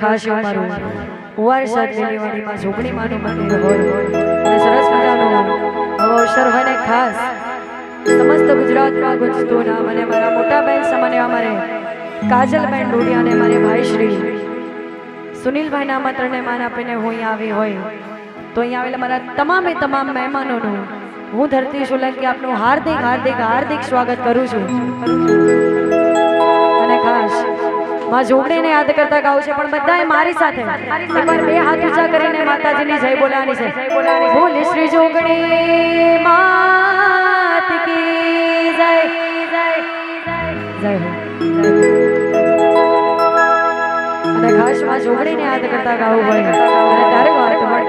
ખાસ મારું હોય. ને સમસ્ત ગુજરાતમાં ગુંજતું નામ. મારા મોટા બહેન સમાને અમારે કાજલબેન ડોડિયા અને મારે ભાઈ શ્રી. સુનિલભાઈના આમંત્રણને માન આપીને હું અહીંયા આવી હોય. તો અહીંયા આવેલા મારા તમામે તમામ મહેમાનોનું હું ધરતી સોલંકી આપનું હાર્દિક હાર્દિક હાર્દિક સ્વાગત કરું છું. માં જોગણીને યાદ કરતા ગાવું છે, પણ બધાએ મારી સાથે. એકવાર બે હાથ ઊંચા કરીને માતાજીની જય બોલાવાની છે. બોલ શ્રી જોગણી માત કી જય જય જય અને ખાસમાં જોગણીને યાદ કરતા ગાવું હોય. અને ત્યારે વાત કરતો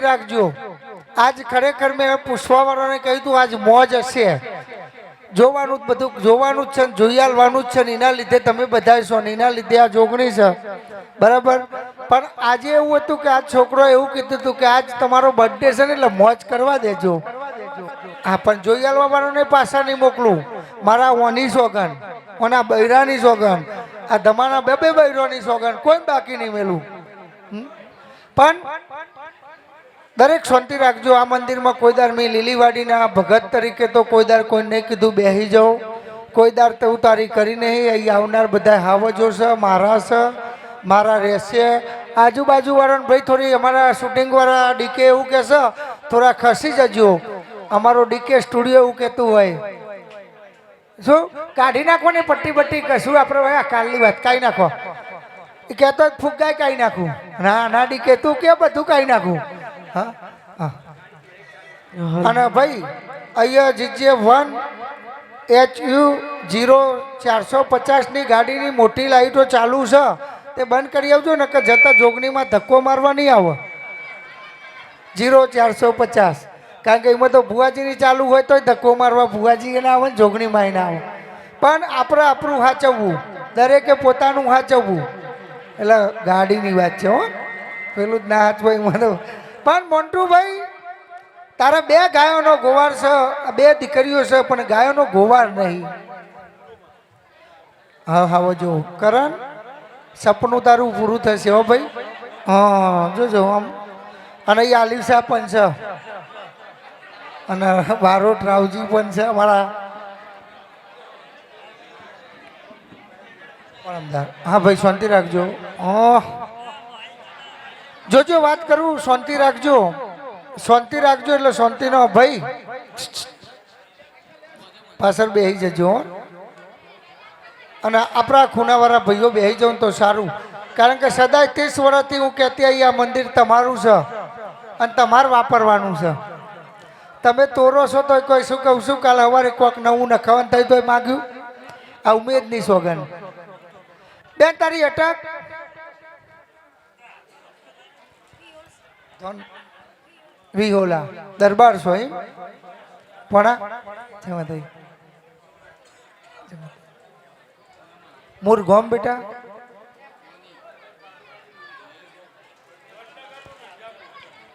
શાંતિ રાખજો. આજ ખરેખર મેં પૂછવાવાળાને કહ્યું તું આજ મોજ હશે. જોવાનું બધું, જોવાનું જ છે જોઈ આલવાનું જ છે ને, એના લીધે તમે બધા છો ને, એના લીધે આ જોગણી છે. બરાબર? પણ આજે એવું હતું કે આ છોકરો એવું કીધું હતું કે આજ તમારો બર્થડે છે ને, એટલે મોજ કરવા દેજો. હા, પણ જોઈ આલવા વાળાને પાછા નહીં મોકલું. મારા ઓની સોગન, ઓના બૈરાની સોગન, આ ધમાના બે બે બૈરોની સોગન, કોઈ બાકી નહીં મેલું. પણ દરેક શાંતિ રાખજો. આ મંદિરમાં કોઈ દાર મેં લીલીવાડીના ભગત તરીકે તો કોઈ દાર કોઈ નહીં કીધું બેસી જાઓ. કોઈ દાર તો તારી કરી નહીં. અહીં આવનાર બધા હાવજો છે, મારા છે, મારા રહેશે. આજુબાજુ વાળાને ભાઈ થોડી અમારા શૂટિંગવાળા ડીકે એવું કહેશે થોડા ખસી જજો. અમારો ડીકે સ્ટુડિયો એવું કહેતું હોય. શું કાઢી નાખો ને પટ્ટી પટ્ટી કશું આપણે ભાઈ કાલની વાત કાઢી નાખો. એ કહેતો ફુગ્ગાય કાઢી નાખું. ના ના ડીકે, તું કે બધું કાઢી નાખું. હા? અને ભાઈ અહીંયા GJ one H U zero ચારસો પચાસની ગાડીની મોટી લાઈટો ચાલુ છે. તે બંધ કરી આવજો ને કે જતા જોગણીમાં ધક્કો મારવા નહીં આવે. જીરો ચારસો પચાસ. કારણ કે એમાં તો ભુવાજીની ચાલુ હોય તોય ધક્કો મારવા ભુવાજી એને આવે ને જોગણીમાં એને આવે. પણ આપણે આપણું હાચવવું. દરેકે પોતાનું હાચવવું. એટલે ગાડીની વાત છે હો. પેલું જ ના હાચવાય મને પણ મોન્ટુભાઈ, તારા બે ગાયોનો ગોવાર છે બે દીકરીઓ છે, પણ ગાયોનો ગોવાર નહીં. હા હા જો કરણ સપનું તારું પૂરું થશે, હો ભાઈ. હા, જોજો, આમ. અને એ આલિફ સાહેબ પણ છે. અને બારોટ રાવજી પણ છે, અમારા. હા, ભાઈ, શાંતિ રાખજો. હા જોજો, વાત કરું, શાંતિ રાખજો. શાંતિ રાખજો એટલે શાંતિનો ભાઈ પાછળ બેસી જજો. અને આપણા ખૂનાવાળા ભાઈઓ બેસી જાઉં તો સારું. કારણ કે સદાય ત્રીસ વર્ષથી હું કહેતી આવી આ મંદિર તમારું છે અને તમારે વાપરવાનું છે. તમે તોરો છો તો કોઈ શું કહું છું, કાલે સવારે કોઈક નવું નખાવાનું થયું તો માગ્યું. આ ઉમેદની સોગન બેન, તારી અટક? વિહોલા. દરબાર છો એમ? દઈ મોર ગોમ બેટા?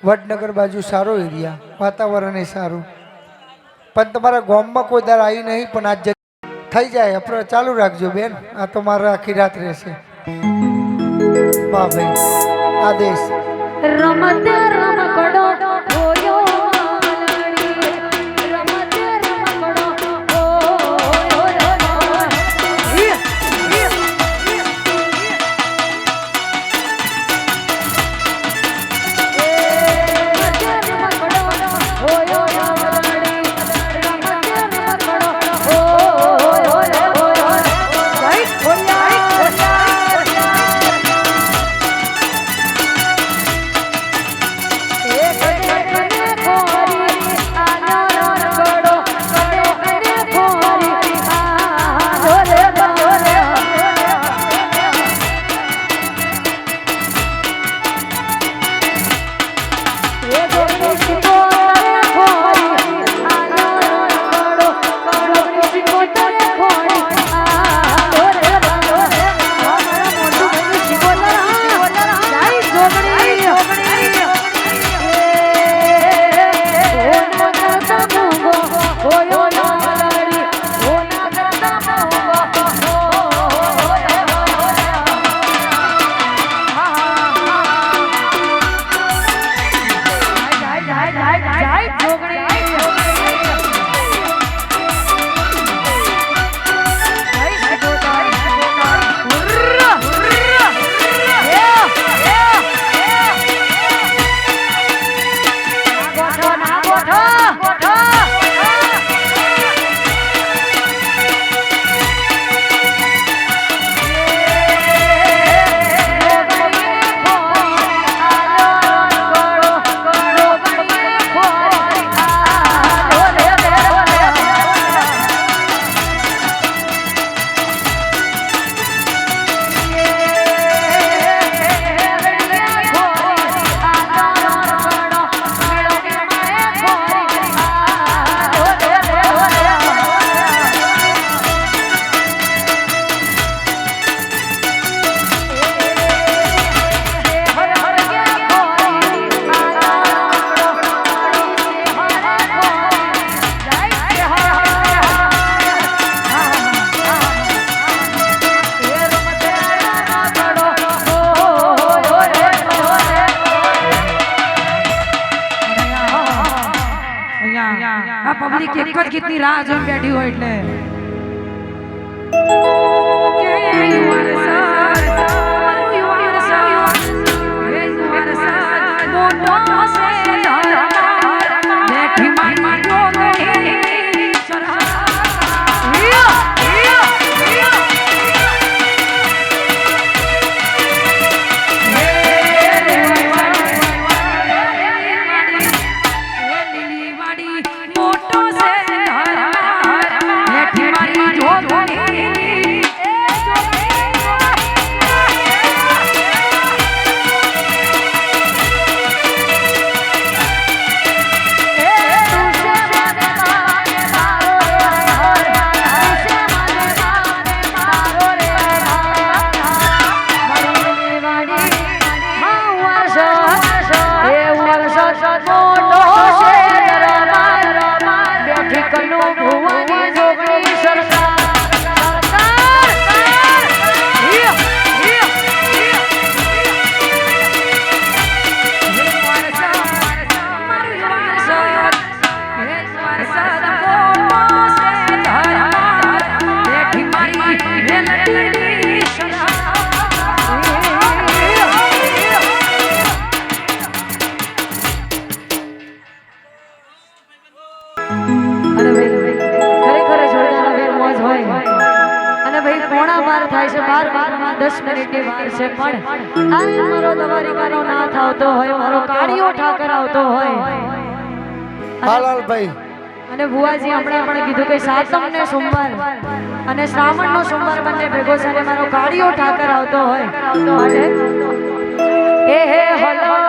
વડનગર બાજુ સારો એરિયા. વાતાવરણ એ સારું. પણ તમારા ગામમાં કોઈ દર આવી નહીં, પણ આજ થઈ જાય. આપણે ચાલુ રાખજો બેન. આ તો મારે આખી રાત રહેશે. વાહ ભાઈ. આદેશ. Рома, де Рома, આવતો હોય મારો કાળિયો ઠાકર આવતો હોય. હાલાલભાઈ અને ભુવાજી હમણાં પણ કીધું કે સાતમ ને સોમવાર અને શ્રાવણ નો સોમવાર બંને ભેગો છે અને મારો કાળિયો ઠાકર આવતો હોય. હે એ હે હલો.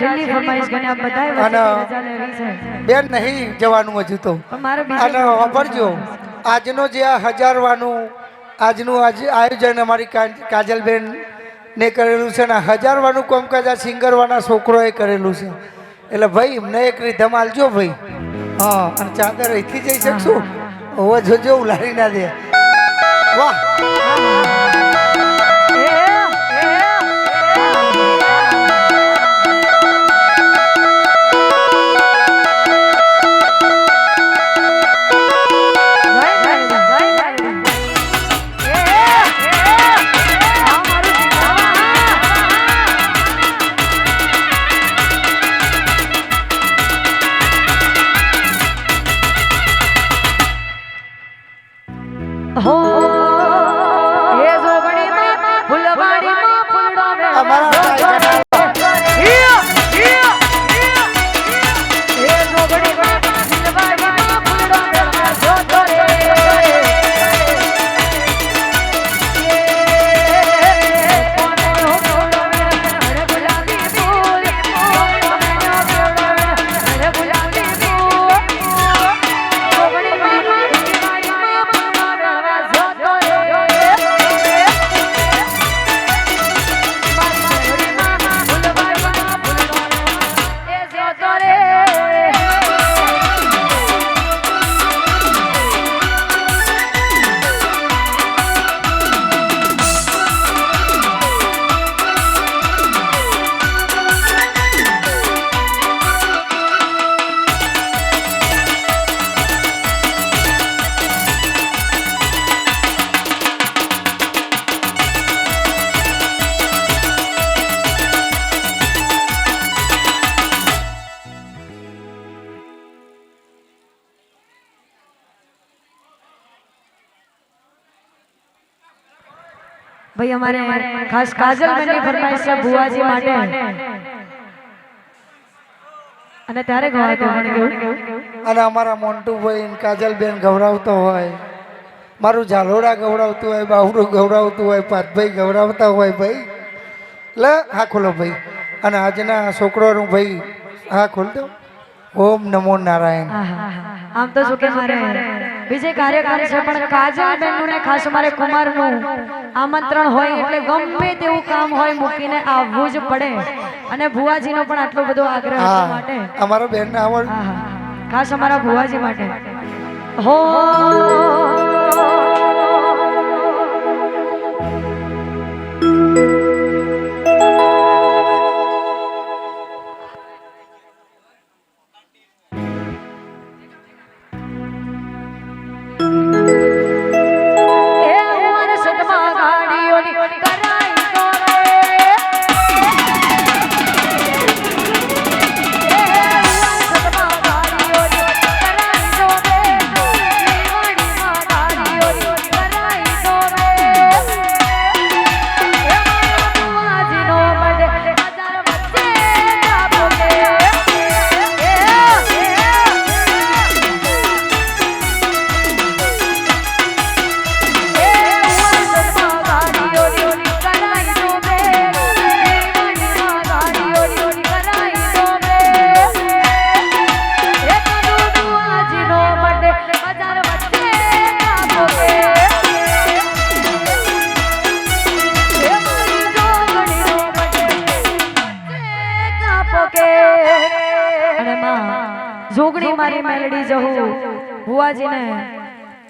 છેલ્લી ફરમાઈશ કે આ બધાય વચ્ચે બેન નહીં જવાનું હજુ તો. અને વાપરજો. આજનો જે આ હજારવાનું આજનું આજ આયોજન અમારી કાજલબેન ને કરેલું છે ને હજારવાનું કોમકાજ આ સિંગરવાના છોકરોએ કરેલું છે. એટલે ભાઈ એમને એક રીધમ આલજો ભાઈ. હા અને ચાદર અહીંથી જઈ શકશું? હવે જોજો ઉલારી ના દે. વાહ! ભાઈ અમારે ખાસ કાજલ બેનની ફરમાઈશ છે ભુવાજી માટે. અને ત્યારે ગવાતો અને અમારા મોન્ટુભાઈ કાજલબેન ગૌરાવતો હોય. મારું ઝાલોડા ગૌરાવતું હોય બાવડું ગૌરાવતું હોય પાતભાઈ ગૌરવતા હોય ભાઈ. લે હા ખોલો ભાઈ. અને આજના છોકરોનું ભાઈ હા ખોલ દો ઓમ નમો નારાયણ. આમ તો શું કે મારે. બીજે કાર્યક્રમ છે પણ કાજલ બેનનું ને ખાસ મારે કુમારનું આમંત્રણ હોય એટલે ગમે તેવું કામ હોય મૂકીને આવવું જ પડે. અને ભુવાજીનો પણ આટલો બધો આગ્રહ માટે. અમારો બેન આવડ ખાસ અમારા ભુવાજી માટે. હો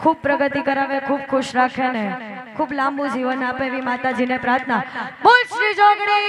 ખૂબ પ્રગતિ કરાવે, ખૂબ ખુશ રાખે ને ખૂબ લાંબુ જીવન આપે એવી માતાજીને પ્રાર્થના. બોલ શ્રી જોગણી